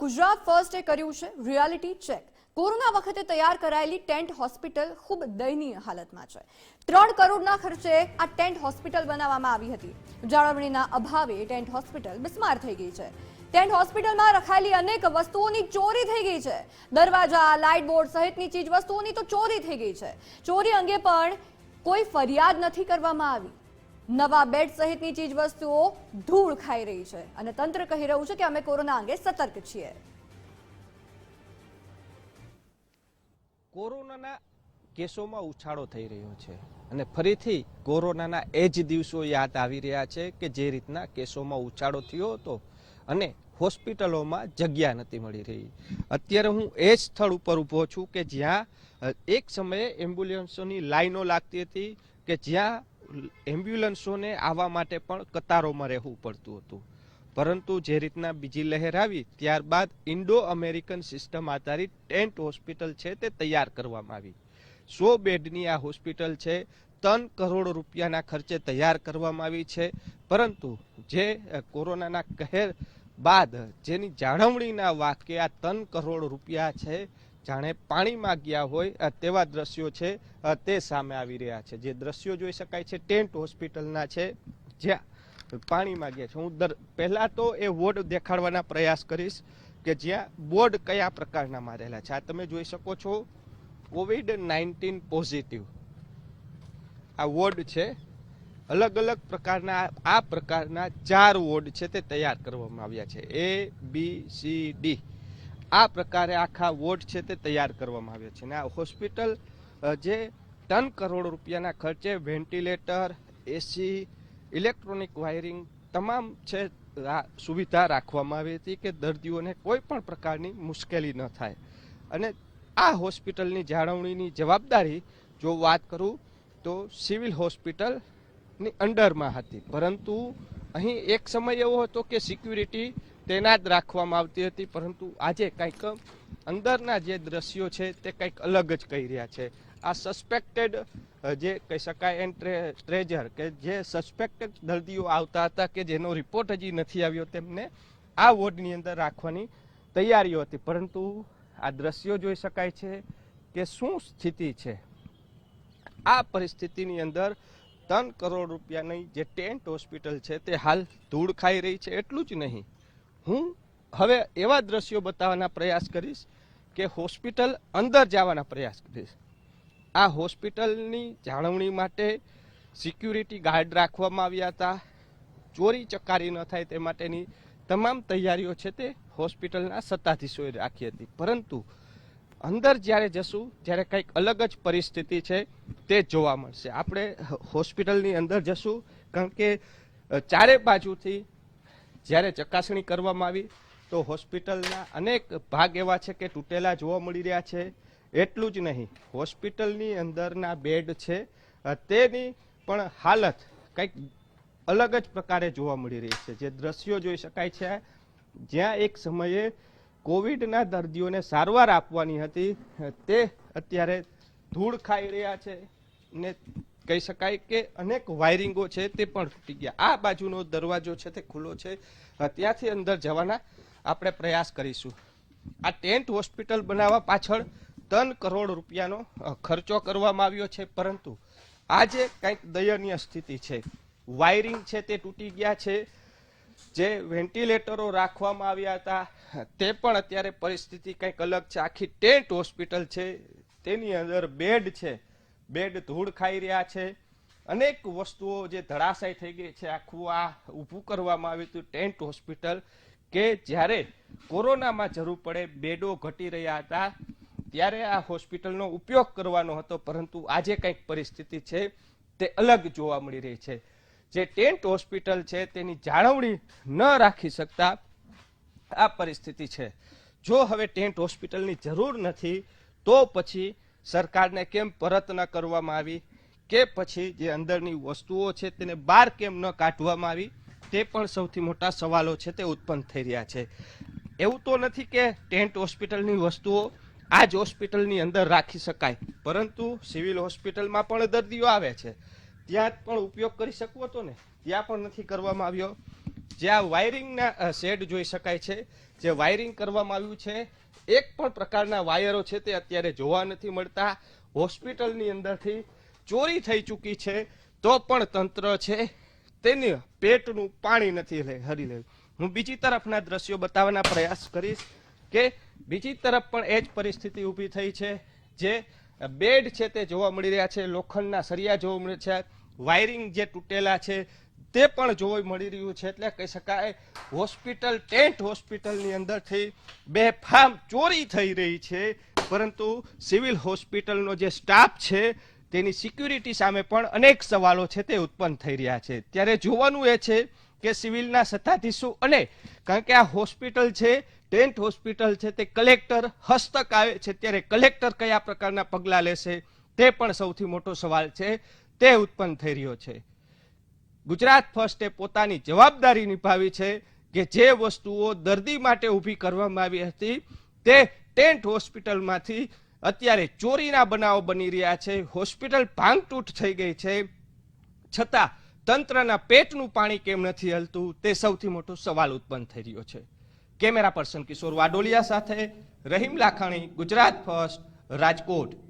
ગુજરાત ફર્સ્ટે કર્યું છે reality check corona વખતે તૈયાર કરાયેલી ટેન્ટ હોસ્પિટલ ખૂબ દયનીય હાલતમાં છે. ત્રણ કરોડના ખર્ચે આ ટેન્ટ હોસ્પિટલ બનાવવામાં આવી હતી. જાળવણીના અભાવે ટેન્ટ હોસ્પિટલ બિસ્માર થઈ ગઈ છે. ટેન્ટ હોસ્પિટલમાં રખાયેલી અનેક વસ્તુઓની ચોરી થઈ ગઈ છે. દરવાજા, લાઇટ બોર્ડ સહિતની ચીજ વસ્તુઓની તો ચોરી થઈ ગઈ છે. ચોરી અંગે પણ કોઈ ફરિયાદ નથી કરવામાં આવી. નવા બેડ સહિતની ચીજ વસ્તુઓ ધૂળ ખાઈ રહી છે. અને તંત્ર કહી રહ્યું છે કે અમે કોરોના અંગે સતર્ક છીએ. કોરોનાના કેસોમાં ઉછાળો થઈ રહ્યો છે અને ફરીથી કોરોનાના એ જ દિવસો યાદ આવી રહ્યા છે કે જે રીતના કેસોમાં ઉછાળો થયો હતો અને હોસ્પિટલોમાં જગ્યા નથી મળી રહી. અત્યારે હું એ જ સ્થળ ઉપર ઊભો છું કે જ્યાં એક સમયે એમ્બ્યુલન્સોની લાઈનો લાગતી હતી કે જ્યાં એમ્બ્યુલન્સોને આવવા માટે પણ કતારોમાં રહેવું પડતું હતું. પરંતુ જે રીતના બીજી લહેર આવી, ત્યારબાદ ઇન્ડો અમેરિકન સિસ્ટમ આધારિત ટેન્ટ હોસ્પિટલ છે તે તૈયાર કરવામાં આવી. સો બેડની આ હોસ્પિટલ છે ત્રણ કરોડ રૂપિયાના ખર્ચે તૈયાર કરવામાં આવી છે. પરંતુ જે કોરોનાના કહેર બાદ જેની જાળવણીના વાકે આ ત્રણ કરોડ રૂપિયા છે જાણે પાણીમાં ગયા હોય તેવા દ્રશ્યો છે તે સામે આવી રહ્યા છે. જે દ્રશ્યો જોઈ શકાય છે, ટેન્ટ હોસ્પિટલના છે, જ્યાં પાણીમાં ગયા છે. હું દર, પહેલાં તો એ વોર્ડ દેખાડવાના પ્રયાસ કરીશ કે જ્યાં બોર્ડ કયા પ્રકારના મારેલા છે. આ તમે જોઈ શકો છો, કોવિડ નાઇન્ટીન પોઝિટિવ. આ વોર્ડ છે, અલગ અલગ પ્રકારના, આ પ્રકારના ચાર વોર્ડ છે તે તૈયાર કરવામાં આવ્યા છે. A, B, C, D. આ પ્રકારે આખા વોર્ડ છે તે તૈયાર કરવામાં આવ્યા છે. અને આ હોસ્પિટલ જે ત્રણ કરોડ રૂપિયાના ખર્ચે વેન્ટિલેટર, એસી, ઇલેક્ટ્રોનિક વાયરિંગ તમામ છે સુવિધા રાખવામાં આવી હતી કે દર્દીઓને કોઈ પણ પ્રકારની મુશ્કેલી ન થાય. અને આ હોસ્પિટલની જાળવણીની જવાબદારી, જો વાત કરું તો સિવિલ હોસ્પિટલની અંડરમાં હતી. પરંતુ અહીં એક સમય એવો હતો કે સિક્યુરિટી તૈનાત રાખવામાં આવતી હતી, પરંતુ આજે કંઈક અંદરના જે દ્રશ્યો છે તે કંઈક અલગ જ કહી રહ્યા છે. આ સસ્પેક્ટેડ જે કહી શકાય, એન ટ્રેજર કે જે સસ્પેક્ટેડ દર્દીઓ આવતા હતા કે જેનો રિપોર્ટ હજી નથી આવ્યો તેમને આ વોર્ડની અંદર રાખવાની તૈયારીઓ હતી. પરંતુ આ દ્રશ્યો જોઈ શકાય છે કે શું સ્થિતિ છે. આ પરિસ્થિતિની અંદર ત્રણ કરોડ રૂપિયાની જે ટેન્ટ હોસ્પિટલ છે તે હાલ ધૂળ ખાઈ રહી છે. એટલું જ નહીં હું? હવે એવા દ્રશ્યો બતાવવાના પ્રયાસ કરીશ કે હોસ્પિટલ અંદર જવાના પ્રયાસ કરીશ. આ હોસ્પિટલની જાળવણી માટે સિક્યુરિટી ગાર્ડ રાખવામાં આવ્યા હતા. ચોરી ચકારી ન થાય તે માટેની તમામ તૈયારીઓ છે તે હોસ્પિટલના સત્તાધીશોએ રાખી હતી. પરંતુ અંદર જ્યારે જશું, ત્યારે કંઈક અલગ જ પરિસ્થિતિ છે તે જોવા મળશે. આપણે હોસ્પિટલની અંદર જશું, કારણ કે ચારે બાજુથી જ્યારે ચકાસણી કરવામાં આવી, તો હોસ્પિટલના અનેક ભાગ એવા છે કે તૂટેલા જોવા મળી રહ્યા છે. એટલું જ નહીં, હોસ્પિટલની અંદરના બેડ છે. તેની પણ હાલત કંઈક અલગ જ પ્રકારે જોવા મળી રહી છે. જે દ્રશ્યો જોઈ શકાય છે, જ્યાં એક સમયે કોવિડના દર્દીઓને સારવાર આપવાની હતી. તે અત્યારે ધૂળ ખાઈ રહ્યા છે ને કહી શકાય કે અનેક વાયરિંગો છે તે પણ તૂટી ગયા. આ બાજુનો દરવાજો છે તે ખુલ્લો છે. ત્યાંથી અંદર જવાના આપણે પ્રયાસ કરીશું. આ ટેન્ટ હોસ્પિટલ બનાવવા પાછળ ત્રણ કરોડ રૂપિયાનો ખર્ચો કરવામાં આવ્યો છે. પરંતુ આજે કંઈક દયનીય સ્થિતિ છે. વાયરિંગ છે તે તૂટી ગયા છે. જે વેન્ટિલેટરો રાખવામાં આવ્યા હતા, તે પણ અત્યારે પરિસ્થિતિ કંઈક અલગ છે. આખી ટેન્ટ હોસ્પિટલ છે. તેની અંદર બેડ છે. બેડ ધૂળ ખાઈ રહ્યા છે. અનેક વસ્તુઓ જે ધડાશાય થઈ ગઈ છે. આખું આ ઊભું કરવામાં આવ્યું હતું, ટેન્ટ હોસ્પિટલ, કે જ્યારે કોરોનામાં જરૂર પડે બેડો ઘટી રહ્યા હતા, ત્યારે આ હોસ્પિટલનો ઉપયોગ કરવાનો હતો, પરંતુ આજે કંઈક પરિસ્થિતિ છે, તે અલગ જોવા મળી રહી છે. જે ટેન્ટ હોસ્પિટલ છે, તેની જાળવણી ન રાખી શકતા આ પરિસ્થિતિ છે. જો હવે ટેન્ટ હોસ્પિટલની જરૂર નથી, તો પછી સરકારને કેમ પરત ન કરવામાં આવી? કે પછી જે અંદરની વસ્તુઓ છે તેને બહાર કેમ ન કાઢવામાં આવી? તે પણ સૌથી મોટા સવાલો છે તે ઉત્પન્ન થઈ રહ્યા છે. એવું તો નથી કે ટેન્ટ હોસ્પિટલની વસ્તુઓ આ જ હોસ્પિટલની અંદર રાખી શકાય, પરંતુ સિવિલ હોસ્પિટલમાં પણ દર્દીઓ આવે છે. ત્યાં પણ ઉપયોગ કરી શકવો હતો ને? ત્યાં પણ નથી કરવામાં આવ્યો. જે આ વાયરિંગના શેડ જોઈ શકાય છે. જે વાયરિંગ કરવામાં આવ્યું છે, એક પણ પ્રકારના વાયરો છે તે અત્યારે જોવા નથી મળતા. હોસ્પિટલની અંદરથી ચોરી થઈ ચૂકી છે, તો પણ તંત્ર છે તેની પેટનું પાણી નથી લે, હરી લે હું બીજી તરફના દ્રશ્યો બતાવવાના પ્રયાસ કરીશ કે બીજી તરફ પણ એ જ પરિસ્થિતિ ઊભી થઈ છે. જે બેડ છે તે જોવા મળી રહ્યા છે, લોખંડના સરિયા જોવા મળે છે. વાયરિંગ જે તૂટેલા છે તે પણ જોવા મળી રહ્યું છે. એટલે કહી શકાય, હોસ્પિટલ, ટેન્ટ હોસ્પિટલની અંદરથી બેફામ ચોરી થઈ રહી છે. પરંતુ સિવિલ હોસ્પિટલનો જે સ્ટાફ છે, તેની સિક્યુરિટી સામે પણ અનેક સવાલો છે તે ઉત્પન્ન થઈ રહ્યા છે. ત્યારે જોવાનું એ છે કે સિવિલના સત્તાધીશો અને કારણ કે આ હોસ્પિટલ છે, ટેન્ટ હોસ્પિટલ છે, તે કલેક્ટર હસ્તક આવે છે, ત્યારે કલેક્ટર કયા પ્રકારના પગલાં લેશે તે પણ સૌથી મોટો સવાલ છે. તે ઉત્પન્ન થઈ રહ્યો છે. ગુજરાત ફર્સ્ટે પોતાની જવાબદારી નિભાવી છે કે જે વસ્તુઓ દર્દી માટે ઊભી કરવામાં આવી હતી, તે ટેન્ટ હોસ્પિટલમાંથી અત્યારે ચોરીના બનાવો બની રહ્યા છે. હોસ્પિટલ ભાંગતૂટ થઈ ગઈ છે. છતાં તંત્રના પેટનું પાણી કેમ નથી હલતું, તે સૌથી મોટો સવાલ ઉત્પન્ન થઈ રહ્યો છે. કેમેરા પર્સન કિશોર વાડોલિયા સાથે રહીમ લાખાણી, ગુજરાત ફર્સ્ટ, રાજકોટ.